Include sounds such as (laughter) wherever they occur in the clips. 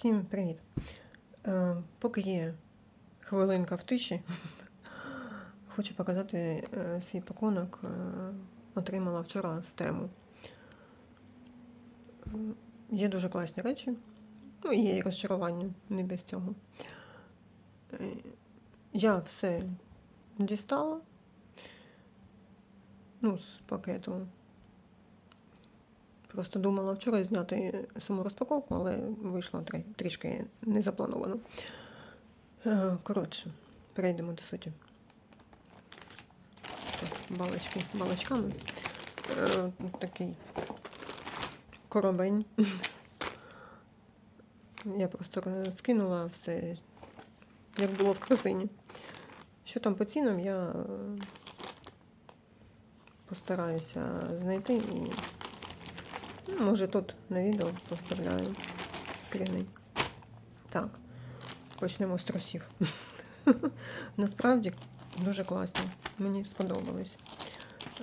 Всім привіт! Е, поки є хвилинка в тиші, (laughs) хочу показати е, свій пакунок. Е, отримала вчора з тему. Е, Є дуже класні речі. Ну, і є і розчарування, не без цього. Е, я все дістала. Ну, з пакету. Просто думала вчора зняти саму розпаковку, але вийшло трішки незаплановано. Е, Коротше, перейдемо до суті. Балочки балочками. Е, Такий коробень. Я просто скинула все, як було в корзині. Що там по цінам, я е, постараюся знайти і Ну, може тут на відео поставляю скріни. Так, почнемо з трусів. (laughs) Насправді дуже класно. Мені сподобались.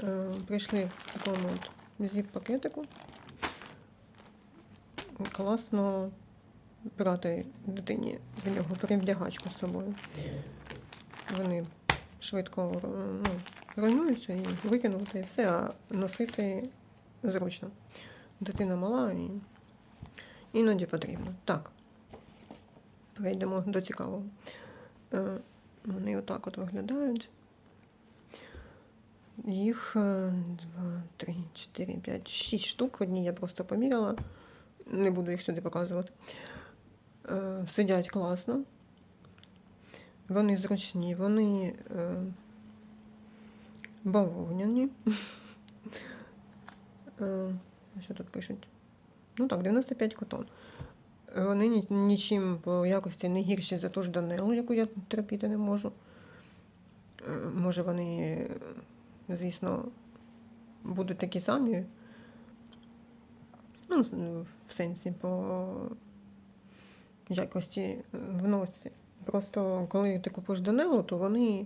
Е, Прийшли в такому зіп-пакетику. Класно брати дитині в нього перевдягачку з собою. Вони швидко е, ну, руйнуються і викинути і все, а носити зручно. Дитина мала і іноді потрібно. Так. Перейдемо до цікавого. Е, Вони отак от виглядають. Їх 2, 3, 4, 5, 6 штук. Одні я просто поміряла. Не буду їх сюди показувати. Е, Сидять класно. Вони зручні, вони е, бавовняні. (laughs) Що тут пишуть? Ну так, 95 котон. Вони нічим по якості не гірші за ту ж Данелу, яку я терпіти не можу. Е, Може, вони, звісно, будуть такі самі. Ну, в сенсі по якості е, в носі. Просто коли ти купуєш Данелу, то вони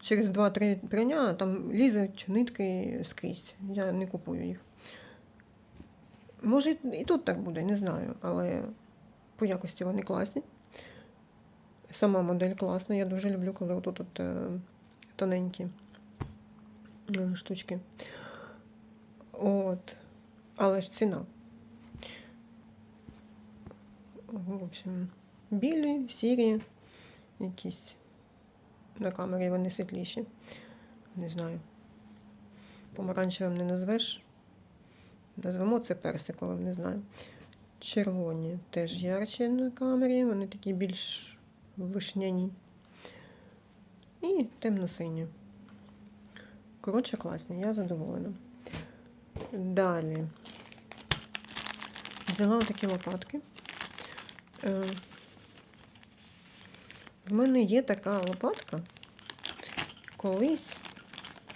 через 2-3 прання там лізуть нитки скрізь. Я не купую їх. Може, і тут так буде, не знаю, але по якості вони класні. Сама модель класна. Я дуже люблю, коли отут от, е, тоненькі е, штучки. От. Але ж ціна. В общем, білі, сірі, якісь на камері вони світліші. Не знаю. Помаранчевим не назвеш. Назвемо це персиковим, не знаю. Червоні теж ярчі на камері, вони такі більш вишняні. І темно-сині. Коротше, класні, я задоволена. Далі. Взяла такі лопатки. Е, В мене є така лопатка. Колись,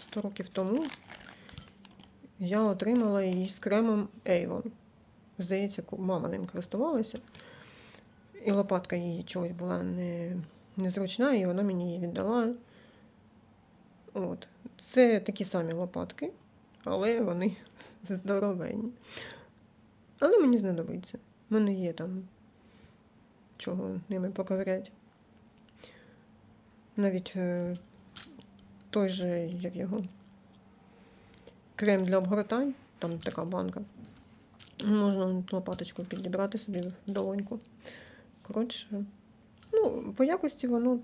100 років тому, я отримала її з кремом Avon. Здається, мама ним користувалася. І лопатка її чогось була не, незручна, і вона мені її віддала. От. Це такі самі лопатки, але вони (laughs) здоровенні. Але мені знадобиться. У мене є там чого ними поковирять. Навіть е, той же, як його, крем для обгортань, там така банка. Можна лопаточку підібрати собі в долоньку. Коротше, ну, по якості воно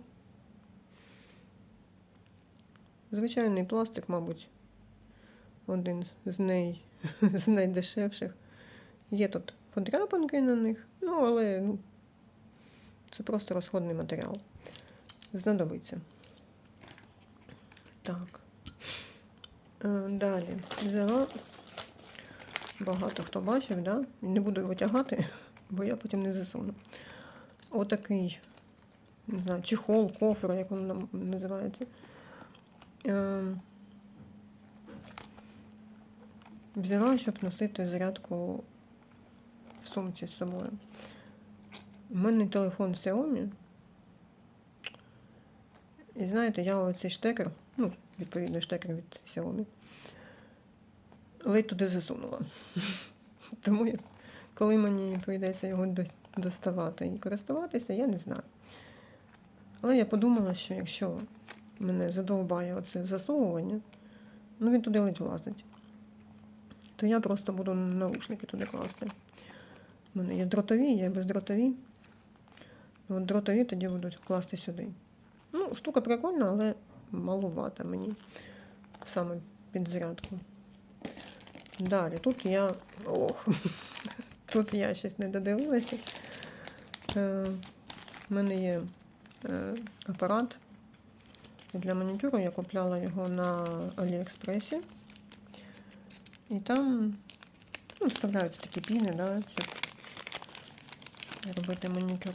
звичайний пластик, мабуть, один з най... з найдешевших. Є тут подряпинки на них, ну, але ну, це просто розходний матеріал. Знадобиться. Так. Е, Далі взяла. Багато хто бачив, да? Не буду його тягати, (laughs) бо я потім не засуну. Отакий, не знаю, чехол, кофр, як він називається. Е, Взяла, щоб носити зарядку в сумці з собою. У мене телефон Xiaomi. І знаєте, я оцей штекер, ну, відповідно, штекер від Xiaomi, ледь туди засунула. (laughs) Тому, я- коли мені прийдеться його доставати і користуватися, я не знаю. Але я подумала, що якщо мене задовбає оце засовування, ну він туди ледь влазить, то я просто буду наушники туди класти. У мене є дротові, є бездротові. От дротові тоді будуть класти сюди. Ну, штука прикольна, але малувата мені саме під зарядку. Далі, тут я. Ох, (laughs) тут я щось не додивилася. Е, У мене є е, апарат для манікюру. Я купляла його на Аліекспресі. І там ну, вставляються такі піни, да, щоб робити манікюр.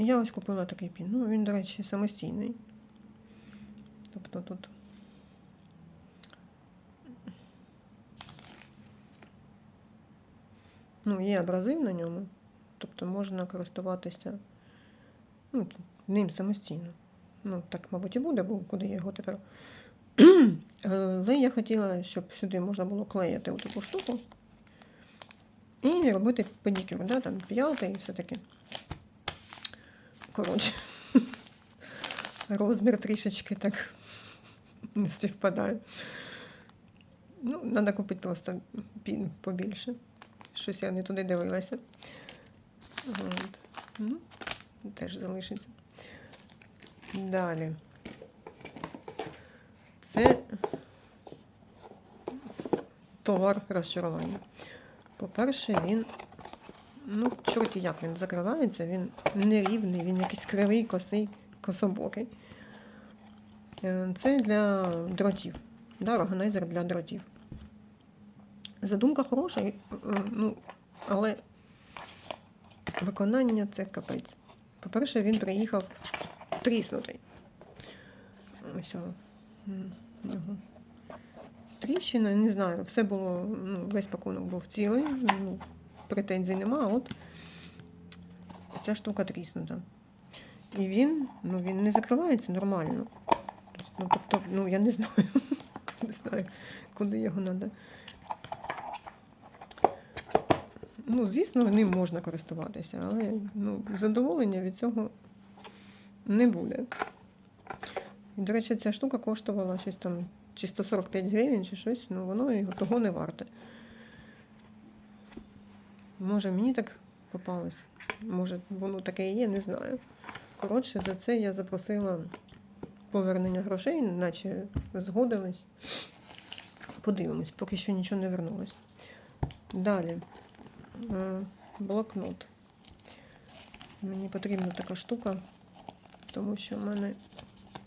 Я ось купила такий пін. Ну, він, до речі, самостійний. Тобто тут. Ну, є абразив на ньому, тобто можна користуватися ну, ним самостійно. Ну, так, мабуть, і буде, бо куди я його тепер. (clears throat) Але я хотіла, щоб сюди можна було клеїти таку штуку і робити педикюр, да, там п'яти і все таке. Коротше, розмір трішечки так не співпадає. Ну, треба купити просто пін побільше. Щось я не туди дивилася. От. Ну, теж залишиться. Далі. Це товар розчарування. По-перше, він, ну, чорті як він закривається, він нерівний, він якийсь кривий, косий, кособокий. Е, Це для дротів. Да, органайзер для дротів. Задумка хороша, е, ну, але виконання це капець. По-перше, він приїхав тріснутий. Ось о. Тріщина, не знаю, все було, ну, весь пакунок був цілий, ну, претензій нема, от ця штука тріснута. І він, ну, він не закривається нормально. Ну, тобто, ну, я не знаю, (laughs) не знаю, куди його треба. Ну, звісно, ним можна користуватися, але ну, задоволення від цього не буде. І, до речі, ця штука коштувала щось там чи 145 гривень, чи щось, ну воно його того не варте. Може, мені так попалось, може, воно таке і є, не знаю. Коротше, за це я запросила повернення грошей, наче згодились. Подивимось, поки що нічого не вернулось. Далі. Е, Блокнот. Мені потрібна така штука, тому що в мене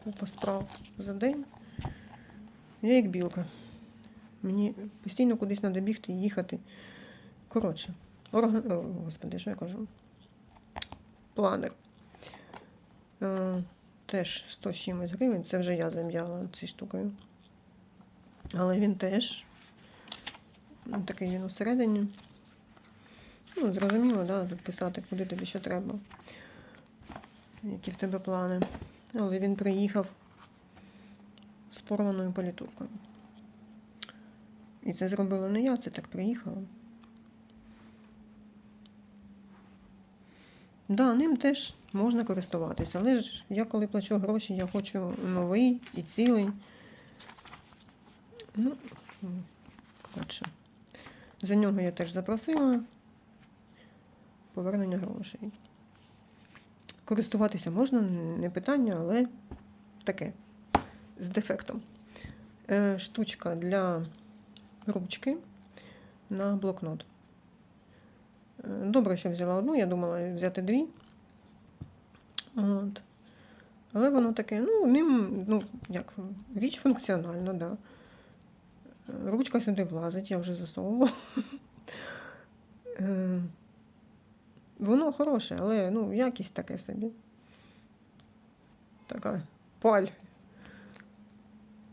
купа справ за день. Я як білка. Мені постійно кудись треба бігти, їхати. Коротше, орган... О, господи, що я кажу? Планер. Е, теж 100 чимось гривень. Це вже я зам'яла цією штукою. Але він теж ну, такий він усередині. Ну, зрозуміло, да, тут писати, куди тобі що треба. Які в тебе плани. Але він приїхав з порваною політуркою. І це зробила не я, це так приїхала. Да, ним теж можна користуватися, але ж я коли плачу гроші, я хочу новий і цілий. Ну, коротше. За нього я теж запросила повернення грошей. Користуватися можна, не питання, але таке з дефектом. Е, Штучка для ручки на блокнот. Добре, що взяла одну, я думала взяти дві. От. Але воно таке, ну, ним, ну, як, річ функціональна, да. Ручка сюди влазить, я вже засовувала. Е, Воно хороше, але ну, якість таке собі. Така паль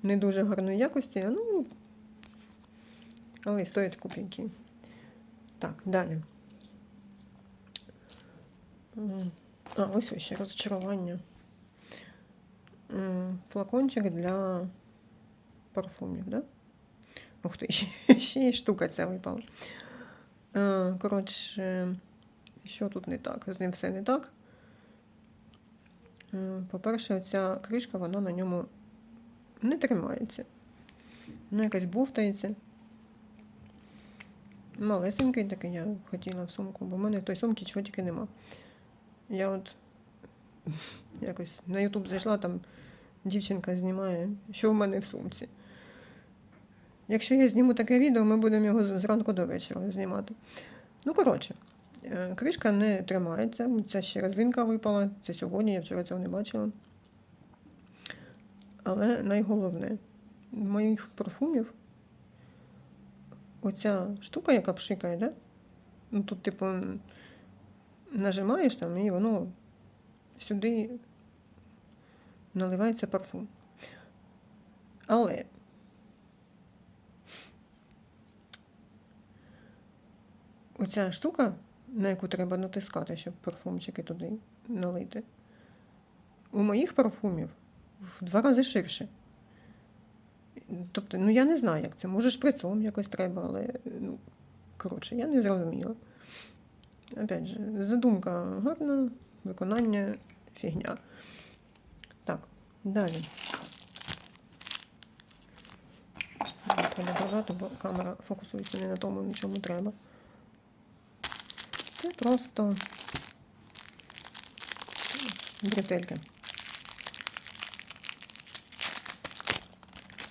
не дуже гарної якості, ну, але й стоять копійки. Так, далі. А, ось ще розчарування. Флакончик для парфумів, да? Ух ти, (laughs) ще, й штука ця випала. Коротше, що тут не так? З ним все не так. По-перше, ця кришка, вона на ньому не тримається. Вона якась бовтається. Малесенький такий я хотіла в сумку, бо в мене в той сумці чого тільки нема. Я от (laughs) якось на Ютуб зайшла, там дівчинка знімає, що в мене в сумці. Якщо я зніму таке відео, ми будемо його зранку до вечора знімати. Ну, коротше, е, кришка не тримається. Це ще резинка випала. Це сьогодні, я вчора цього не бачила. Але найголовне, моїх парфумів, оця штука, яка пшикає, да? ну, тут, типу, нажимаєш там, і воно сюди наливається парфум. Але оця штука, на яку треба натискати, щоб парфумчики туди налити, у моїх парфумів в два рази ширше. Тобто, ну я не знаю, як це. Може, шприцом якось треба, але ну, коротше, я не зрозуміла. Опять же, задумка гарна, виконання фігня. Так, далі. Треба додати, бо камера фокусується не на тому, на чому треба. Це просто бретельки.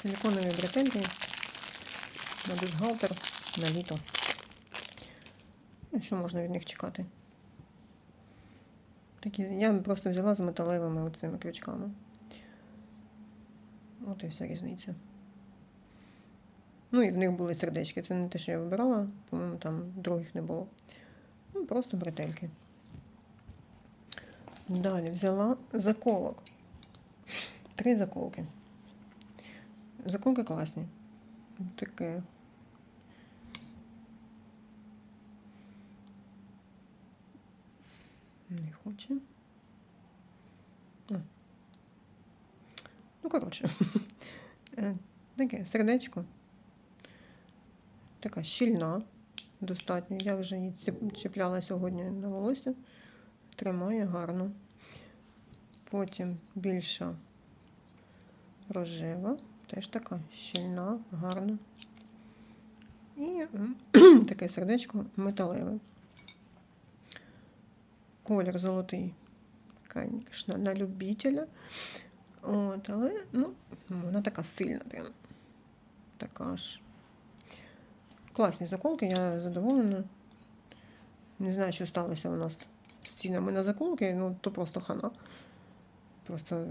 Силиконові бретельки на бюстгальтер на літо. Ну, що можна від них чекати? Такі, я просто взяла з металевими оцими крючками. От і вся різниця. Ну і в них були сердечки. Це не те, що я вибирала, по-моєму, там других не було. Ну, просто бретельки. Далі взяла заколок. Три заколки. Заколки класні. Таке. Не. А. Ну, коротше. Е, Таке сердечко. Така щільна, достатньо. Я вже її чіпляла сьогодні на волосся. Тримає гарно. Потім більша рожева, теж така щільна, гарна. І (clears throat) таке сердечко металеве. Колір золотий, звісно, на любителя. От, але ну, вона така сильна, прям. Така ж. Класні заколки, я задоволена. Не знаю, що сталося у нас з цінами на заколки, ну то просто хана. Просто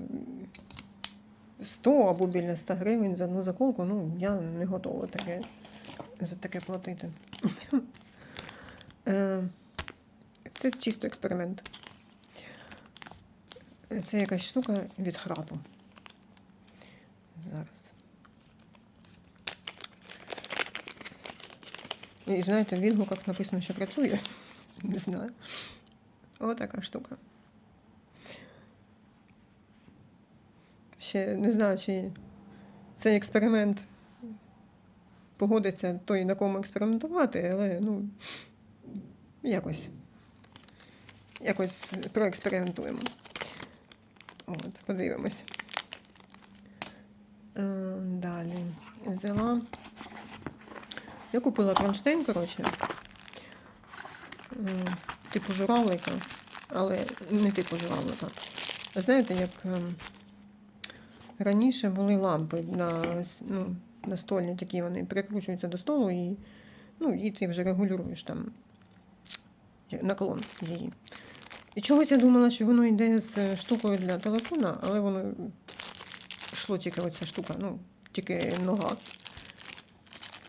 100 або біля 100 гривень за одну заколку, ну я не готова таке, за таке платити. (laughs) Це чисто експеримент. Це якась штука від храпу. Зараз. І знаєте, в відгуках написано, що працює. Не знаю. Отака штука. Ще не знаю, чи цей експеримент погодиться той, на кому експериментувати, але ну, якось. Якось проекспериментуємо. От, подивимось. Е, Далі. Взяла. Я купила кронштейн, коротше. Типу журавлика, але не типу журавлика. Знаєте, як ем, раніше були лампи на, ну, настольні такі, вони прикручуються до столу і, ну, і ти вже регулюєш там наклон її. І чогось я думала, що воно йде з е, штукою для телефона, але воно йшло тільки оця штука, ну, тільки нога.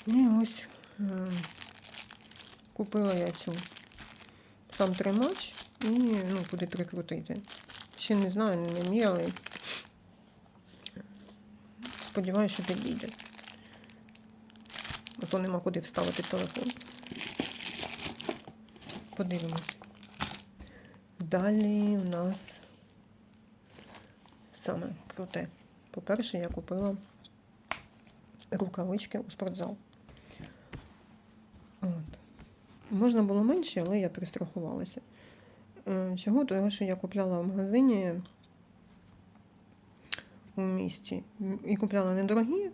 І ось е, купила я цю сам тримач і ну, куди прикрутити. Ще не знаю, не міряли. Сподіваюся, що підійде. А то нема куди вставити телефон. Подивимось. Далі у нас саме круте. По-перше, я купила рукавички у спортзал. От. Можна було менше, але я перестрахувалася. Е, Чого? Тому що я купляла в магазині у місті. І купляла недорогі.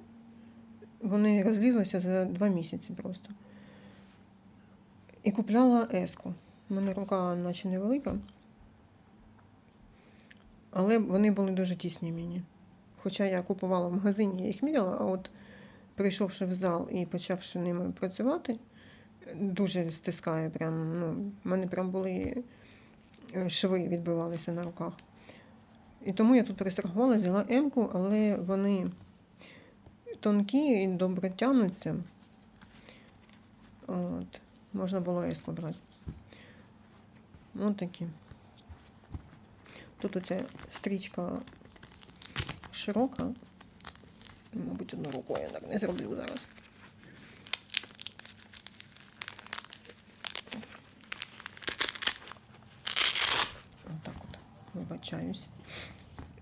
Вони розлізлися за два місяці просто. І купляла еску. У мене рука наче невелика. Але вони були дуже тісні мені. Хоча я купувала в магазині, я їх міряла, а от прийшовши в зал і почавши ними працювати, дуже стискає. Прям, ну, в мене прям були е, шви відбивалися на руках. І тому я тут перестрахувала, взяла М-ку, але вони тонкі і добре тягнуться. От. Можна було С брати. Ось такі. Тут оця стрічка широка. Мабуть, одну рукою я так не зроблю зараз. Отак от, вибачаюсь.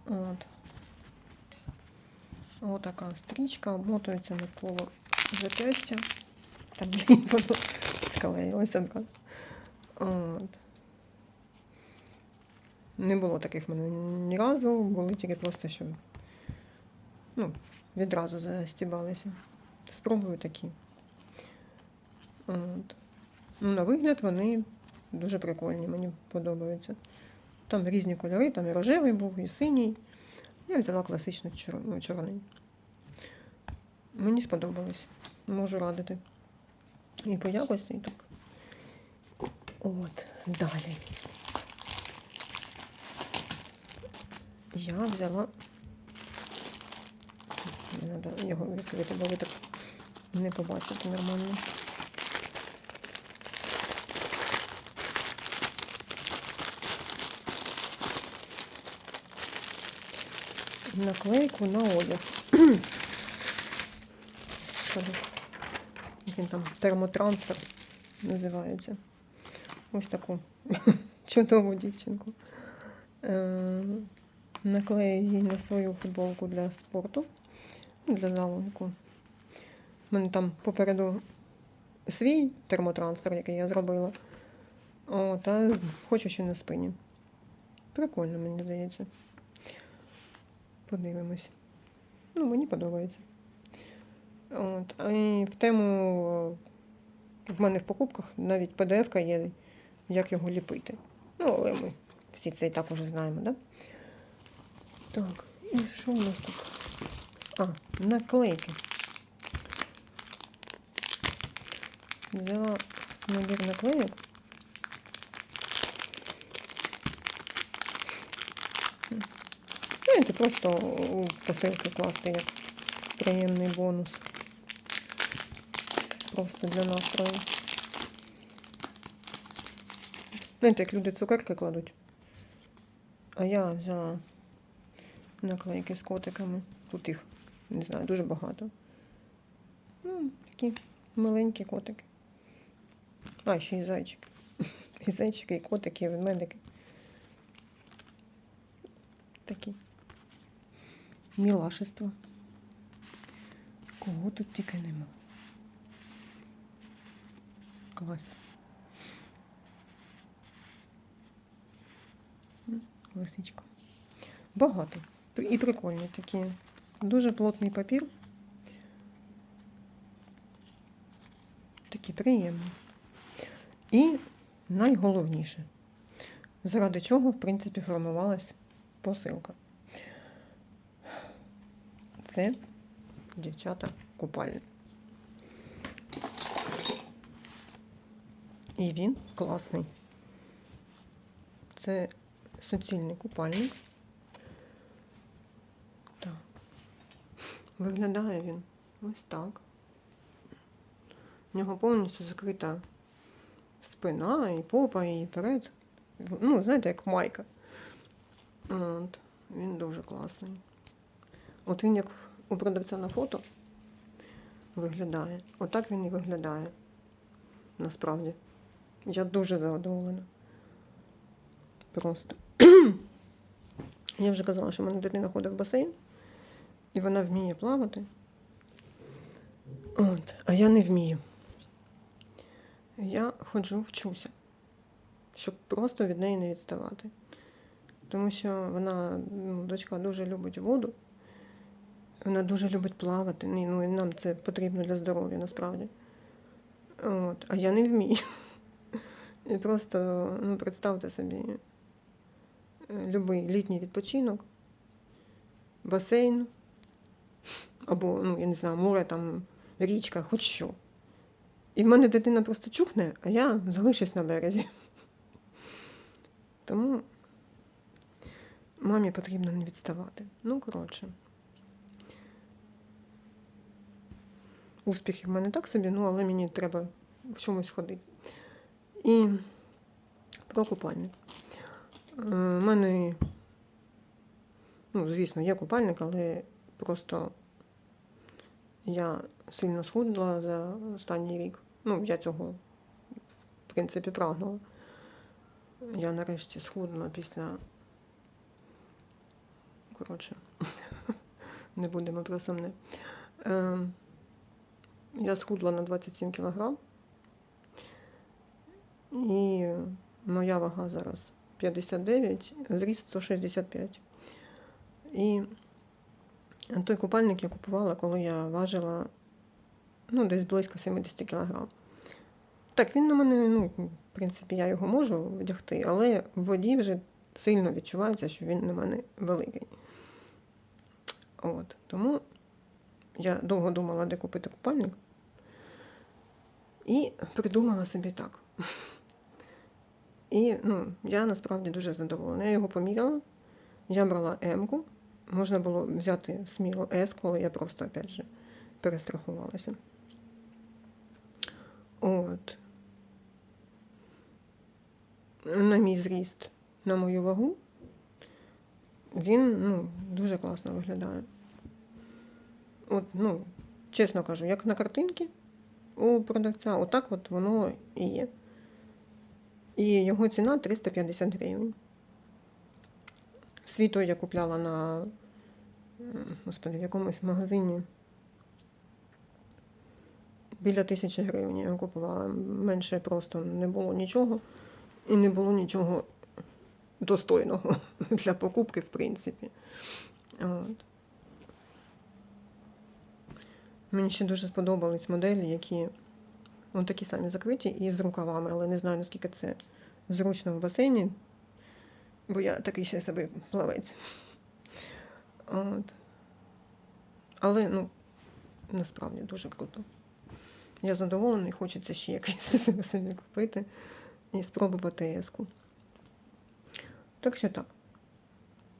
От. Отака стрічка обмотується навколо запястя. Там блін, воно (laughs) склеїлося. брат. От. Не було таких в мене ні разу, були тільки просто, що ну, відразу застібалися. Спробую такі. От. Ну, на вигляд вони дуже прикольні, мені подобаються. Там різні кольори, там і рожевий був, і синій. Я взяла класичний ну, чорний. Мені сподобалось. Можу радити. І по якості, і так. От, далі. Я взяла. Не треба його відкрити, бо ви так не побачите нормально. Наклейку на одяг. Він там термотрансфер називається. Ось таку (laughs) чудову дівчинку. Наклею її на свою футболку для спорту, ну, для залу. яку. У мене там попереду свій термотрансфер, який я зробила. О, та хочу ще на спині. Прикольно, мені здається. Подивимось. Ну, мені подобається. От. І в тему в мене в покупках навіть PDF-ка є, як його ліпити. Ну, але ми всі це і так уже знаємо, да? Так, і що у нас тут? А, наклейки. Взяла набір наклеїк. Знаєте, просто у посилки класти як приємний бонус. Просто для настрою. Знаєте, як люди цукерки кладуть. А я взяла наклейки з котиками. Тут їх, не знаю, дуже багато. Ну, такі маленькі котики. А, ще (laughs) і зайчик. І зайчики, і котики, і ведмедики. Такі. Мілашество. Кого тут тільки нема. Клас. Лисичка. Багато. І прикольні такі. Дуже плотний папір. Такі приємні. І найголовніше, заради чого, в принципі, формувалась посилка. Це дівчата купальник. І він класний. Це суцільний купальник. Так. Виглядає він ось так. В нього повністю закрита спина, і попа, і перед. Ну, знаєте, як майка. От. Він дуже класний. От він як у продавця на фото виглядає. Отак він і виглядає. Насправді. Я дуже задоволена. Просто. (clears throat) Я вже казала, що в мене дитина ходить в басейн, і вона вміє плавати. От, а я не вмію. я ходжу, вчуся, щоб просто від неї не відставати. Тому що вона, ну, дочка дуже любить воду, вона дуже любить плавати. Ну, і нам це потрібно для здоров'я насправді. От, а я не вмію. І просто, ну, представте собі, е, любий літній відпочинок, басейн, або, ну, я не знаю, море, там, річка, хоч що. І в мене дитина просто чухне, а я залишусь на березі. Тому мамі потрібно не відставати. Ну, коротше. Успіхів в мене так собі, ну, але мені треба в чомусь ходити. І про купальник. Е, У мене, ну, звісно, є купальник, але просто я сильно схудла за останній рік. Ну, я цього, в принципі, прагнула. Я нарешті схудла після. Коротше, (laughs) не будемо про сумне. Е, я схудла на 27 кілограм. І моя вага зараз 59, зріст 165. І той купальник я купувала, коли я важила ну, десь близько 70 кг. Так, він на мене, ну, в принципі, я його можу вдягти, але в воді вже сильно відчувається, що він на мене великий. От, тому я довго думала, де купити купальник. І придумала собі так. І ну, я насправді дуже задоволена. Я його поміряла. Я брала М-ку. Можна було взяти сміло С, коли я просто, опять же, перестрахувалася. От. На мій зріст, на мою вагу, він ну, дуже класно виглядає. От, ну, чесно кажу, як на картинці у продавця, отак от воно і є. І його ціна 350 гривень. Світо я купляла на господи, в якомусь магазині. Біля тисячі гривень я купувала. Менше просто не було нічого. І не було нічого достойного (laughs) для покупки, в принципі. От. Мені ще дуже сподобались моделі, які ну, такі самі закриті і з рукавами, але не знаю, наскільки це зручно в басейні, бо я такий ще собі плавець. От. Але, ну, насправді дуже круто. Я задоволений, хочеться ще якийсь (laughs) собі купити і спробувати еску. Так що так.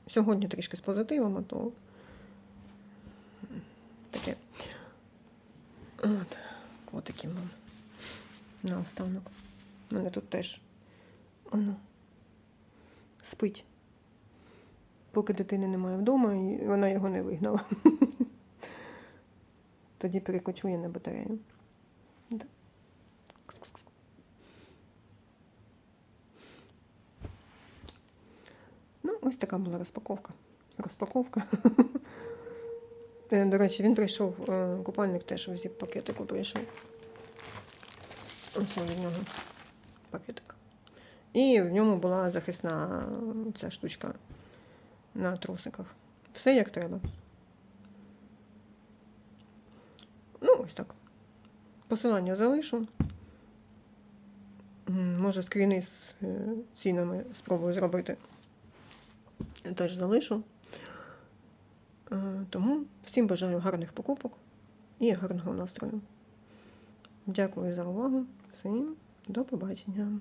Сьогодні трішки з позитивом, а то таке. От, котики мам. Наостанок. У мене тут теж воно спить. Поки дитини немає вдома, і вона його не вигнала. (laughs) Тоді перекочує на батарею. Ну, ось така була розпаковка. Розпаковка. Е, До речі, він прийшов, е, купальник теж в зіп-пакетику прийшов. Ось від нього пакетик. І в ньому була захисна ця штучка на трусиках. Все як треба. Ну, ось так. Посилання залишу. Може, скріни з е, цінами спробую зробити. Теж залишу. Е, Тому всім бажаю гарних покупок і гарного настрою. Дякую за увагу. Всім до побачення.